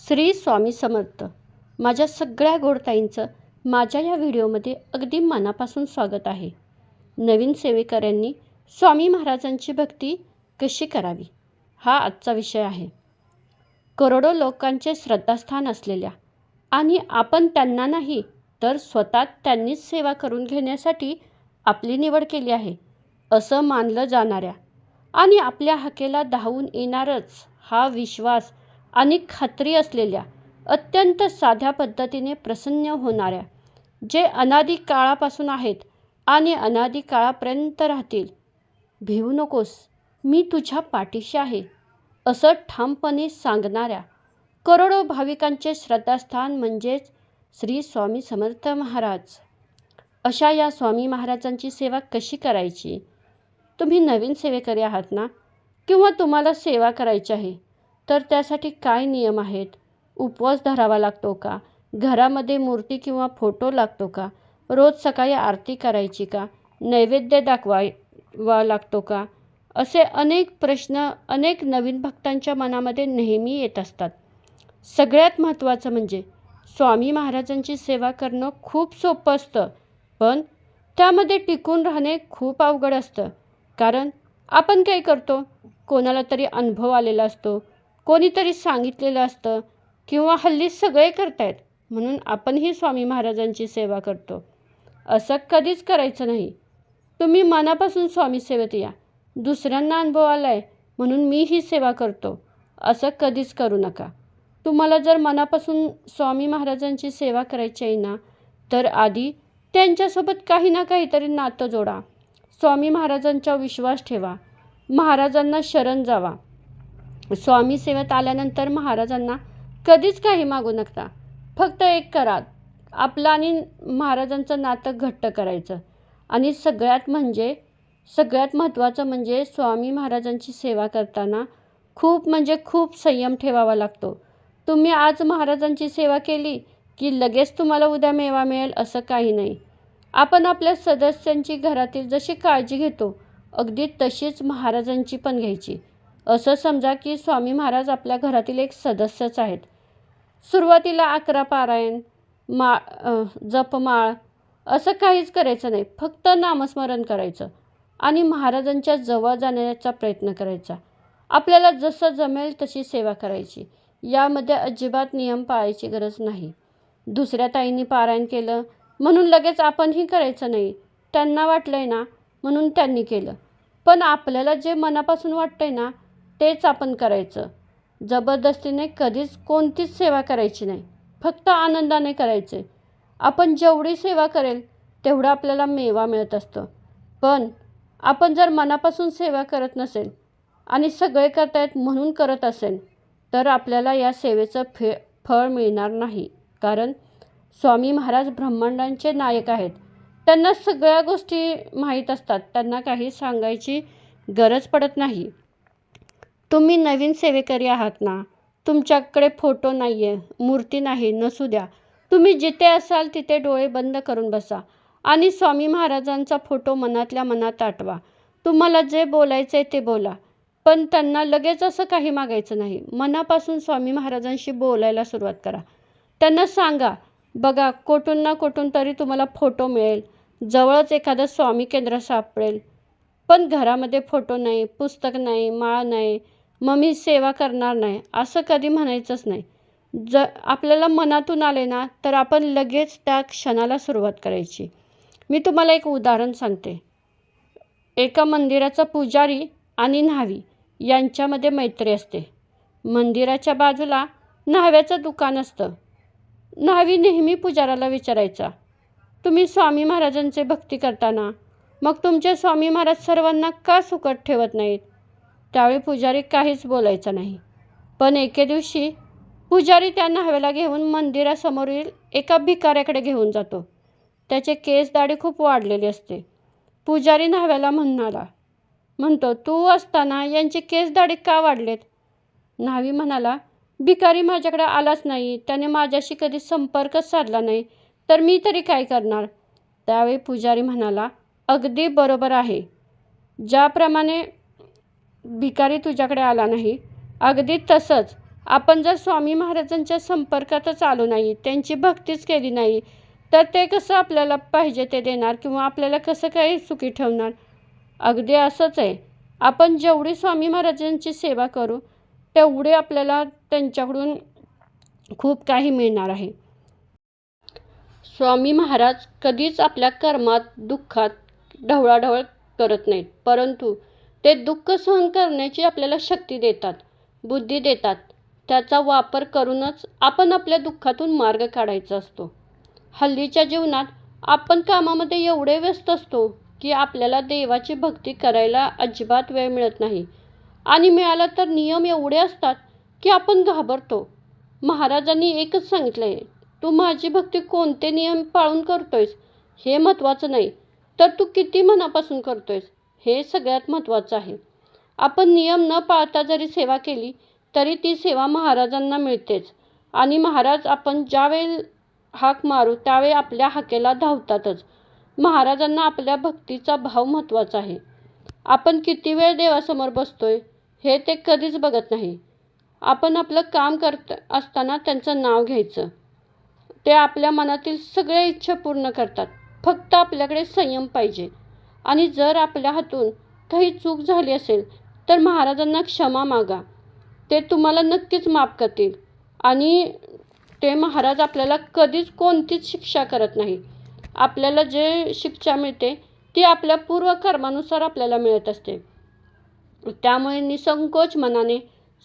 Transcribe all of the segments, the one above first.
श्री स्वामी समर्थ. माझ्या सगळ्या गोडताईंचं माझ्या या व्हिडिओमध्ये अगदी मनापासून स्वागत आहे. नवीन सेवेकऱ्यांनी स्वामी महाराजांची भक्ती कशी करावी हा आजचा विषय आहे. करोडो लोकांचे श्रद्धास्थान असलेल्या आणि आपण त्यांना नाही तर स्वतः त्यांनीच सेवा करून घेण्यासाठी आपली निवड केली आहे असं मानलं जाणाऱ्या आणि आपल्या हाकेला धावून येणारच हा विश्वास आणि खात्री असलेल्या अत्यंत साध्या पद्धतीने प्रसन्न होणाऱ्या जे अनादी काळापासून आहेत आणि अनादी काळापर्यंत राहतील. भिवू नकोस मी तुझ्या पाठीशी आहे असं ठामपणे सांगणाऱ्या करोडो भाविकांचे श्रद्धास्थान म्हणजेच श्री स्वामी समर्थ महाराज. अशा या स्वामी महाराजांची सेवा कशी करायची? तुम्ही नवीन सेवेकरी आहात ना? किंवा तुम्हाला सेवा करायची आहे? तर त्यासाठी काय नियम आहेत? उपवास धरावा लागतो का? घरामध्ये मूर्ती किंवा फोटो लागतो का? रोज सकाळी आरती करायची का? नैवेद्य दाखवावा लागतो का? असे अनेक प्रश्न अनेक नवीन भक्तांच्या मनामध्ये नेहमी येत असतात. सगळ्यात महत्त्वाचं म्हणजे स्वामी महाराजांची सेवा करणं खूप सोपं असतं पण त्यामध्ये टिकून राहणे खूप अवघड असतं. कारण आपण काय करतो? कोणाला तरी अनुभव आलेला असतो कोणीतरी सांगितलेलं असतं किंवा हल्ली सगळे करतायत म्हणून आपणही स्वामी महाराजांची सेवा करतो. असं कधीच करायचं नाही. तुम्ही मनापासून स्वामी सेवेत या. दुसऱ्यांना अनुभव आला आहे म्हणून मी ही सेवा करतो. असं कधीच करू नका. तुम्हाला जर मनापासून स्वामी महाराजांची सेवा करायची आहे ना तर आधी त्यांच्यासोबत काही ना काहीतरी नातं जोडा. स्वामी महाराजांचा विश्वास ठेवा. महाराजांना शरण जावा. स्वामी सेवेत आल्यानंतर महाराजांना कधीच काही मागू नका. फक्त एक करा. आपलं आणि महाराजांचं नातं घट्ट करायचं. आणि सगळ्यात म्हणजे सगळ्यात महत्त्वाचं म्हणजे स्वामी महाराजांची सेवा करताना खूप म्हणजे खूप संयम ठेवावा लागतो. तुम्ही आज महाराजांची सेवा केली की लगेच तुम्हाला उद्या मेवा मिळेल असं काही नाही. आपण आपल्या सदस्यांची घरातील जशी काळजी घेतो अगदी तशीच महाराजांची पण घ्यायची. असं समजा की स्वामी महाराज आपल्या घरातील एक सदस्यच आहेत. सुरुवातीला अकरा पारायण मा जपमाळ असं काहीच करायचं नाही. फक्त नामस्मरण करायचं आणि महाराजांच्या जवळ जाण्याचा प्रयत्न करायचा. आपल्याला जसं जमेल तशी सेवा करायची. यामध्ये अजिबात नियम पाळायची गरज नाही. दुसऱ्या ताईंनी पारायण केलं म्हणून लगेच आपणही करायचं नाही. त्यांना वाटलं आहे ना म्हणून त्यांनी केलं. पण आपल्याला जे मनापासून वाटतं आहे ना तेच आपण करायचं. जबरदस्तीने कधीच कोणतीच सेवा करायची नाही. फक्त आनंदाने करायचे. आपण जेवढी सेवा करेल तेवढं आपल्याला मेवा मिळत असतं. पण आपण जर मनापासून सेवा करत नसेल आणि सगळे करतायत म्हणून करत असेल तर आपल्याला या सेवेचं फे फळ मिळणार नाही. कारण स्वामी महाराज ब्रह्मांडांचे नायक आहेत. त्यांना सगळ्या गोष्टी माहीत असतात. त्यांना काही सांगायची गरज पडत नाही. तुम्ही नवीन सेवेकरी आहात ना? तुमच्याकडे फोटो नाही आहे मूर्ती नाही नसू द्या. तुम्ही जिथे असाल तिथे डोळे बंद करून बसा आणि स्वामी महाराजांचा फोटो मनातल्या मनात आठवा. तुम्हाला जे बोलायचं आहे ते बोला. पण त्यांना लगेच असं काही मागायचं नाही. मनापासून स्वामी महाराजांशी बोलायला सुरुवात करा. त्यांना सांगा बघा कोठून ना कोठून तरी तुम्हाला फोटो मिळेल. जवळच एखादं स्वामी केंद्र सापडेल. पण घरामध्ये फोटो नाही पुस्तक नाही माळ नाही. मग मी सेवा करणार नाही. असं कधी म्हणायचंच नाही. ज आपल्याला मनातून आले ना तर आपण लगेच त्या क्षणाला सुरुवात करायची. मी तुम्हाला एक उदाहरण सांगते. एका मंदिराचा पुजारी आणि न्हावी यांच्यामध्ये मैत्री असते. मंदिराच्या बाजूला न्हाव्याचं दुकान असतं. न्हावी नेहमी पुजाराला विचारायचा तुम्ही स्वामी महाराजांचे भक्ती करताना मग तुमचे स्वामी महाराज सर्वांना का सुकट ठेवत नाहीत? त्यावेळी पुजारी काहीच बोलायचा नाही. पण एके दिवशी पुजारी त्या हवेला घेऊन मंदिरासमोरील एका भिकाऱ्याकडे घेऊन जातो. त्याचे केस दाढी खूप वाढलेली असते. पुजारी न्हाव्याला म्हणाला म्हणतो तू असताना यांचे केस दाढी का वाढलेत? न्हावी म्हणाला भिकारी माझ्याकडे आलाच नाही. त्याने माझ्याशी कधी संपर्कच साधला नाही. तर मी तरी काय करणार? त्यावेळी पुजारी म्हणाला अगदी बरोबर आहे. ज्याप्रमाणे भिकारी तुझ्याकडे आला नाही. अगदी तसंच. आपण जर स्वामी महाराजांच्या संपर्कातच आलो नाही त्यांची भक्तीच केली नाही तर ते कसं आपल्याला पाहिजे ते देणार किंवा आपल्याला कसं काही सुखी ठेवणार? अगदी असंच आहे. आपण जेवढी स्वामी महाराजांची सेवा करू तेवढे आपल्याला त्यांच्याकडून खूप काही मिळणार आहे. स्वामी महाराज कधीच आपल्या कर्मात दुःखात ढवळाढवळ करत नाहीत. परंतु ते दुःख सहन करण्याची आपल्याला शक्ती देतात बुद्धी देतात. त्याचा वापर करूनच आपण आपल्या दुःखातून मार्ग काढायचा असतो. हल्लीच्या जीवनात आपण कामामध्ये एवढे व्यस्त असतो की आपल्याला देवाची भक्ती करायला अजिबात वेळ मिळत नाही. आणि मिळाला तर नियम एवढे असतात की आपण घाबरतो. महाराजांनी एकच सांगितलं आहे तू माझी भक्ती कोणते नियम पाळून करतोयस हे महत्त्वाचं नाही तर तू किती मनापासून करतोयस? हे सगळ्यात महत्त्वाचं आहे. आपण नियम न पाळता जरी सेवा केली तरी ती सेवा महाराजांना मिळतेच. आणि महाराज आपण ज्यावेळी हाक मारू त्यावेळी आपल्या हाकेला धावतातच. महाराजांना आपल्या भक्तीचा भाव महत्त्वाचा आहे. आपण किती वेळ देवासमोर बसतोय हे ते कधीच बघत नाही. आपण आपलं काम करत असताना त्यांचं नाव घ्यायचं. ते आपल्या मनातील सगळ्या इच्छा पूर्ण करतात. फक्त आपल्याकडे संयम पाहिजे. आणि जर आपल्या हातून काही चूक झाली असेल तर महाराजांना क्षमा मागा. ते तुम्हाला नक्कीच माफ करतील. आणि ते महाराज आपल्याला कधीच कोणतीच शिक्षा करत नाही. आपल्याला जे शिक्षा मिळते ती आपल्या पूर्वकर्मानुसार आपल्याला मिळत असते. त्यामुळे निसंकोच मनाने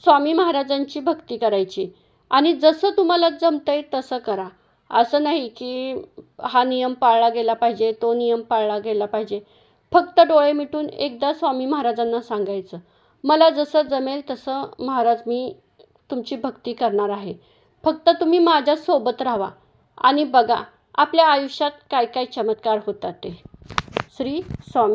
स्वामी महाराजांची भक्ती करायची. आणि जसं तुम्हाला जमतंय तसं करा. असं नाही की हा नियम पाळला गेला पाहिजे तो नियम पाळला गेला पाहिजे. फक्त डोळे मिटून एकदा स्वामी महाराजांना सांगायचं मला जसं जमेल तसं महाराज मी तुमची भक्ती करणार आहे. फक्त तुम्ही माझ्यासोबत राहा आणि बघा आपल्या आयुष्यात काय काय चमत्कार होतात ते. श्री स्वामी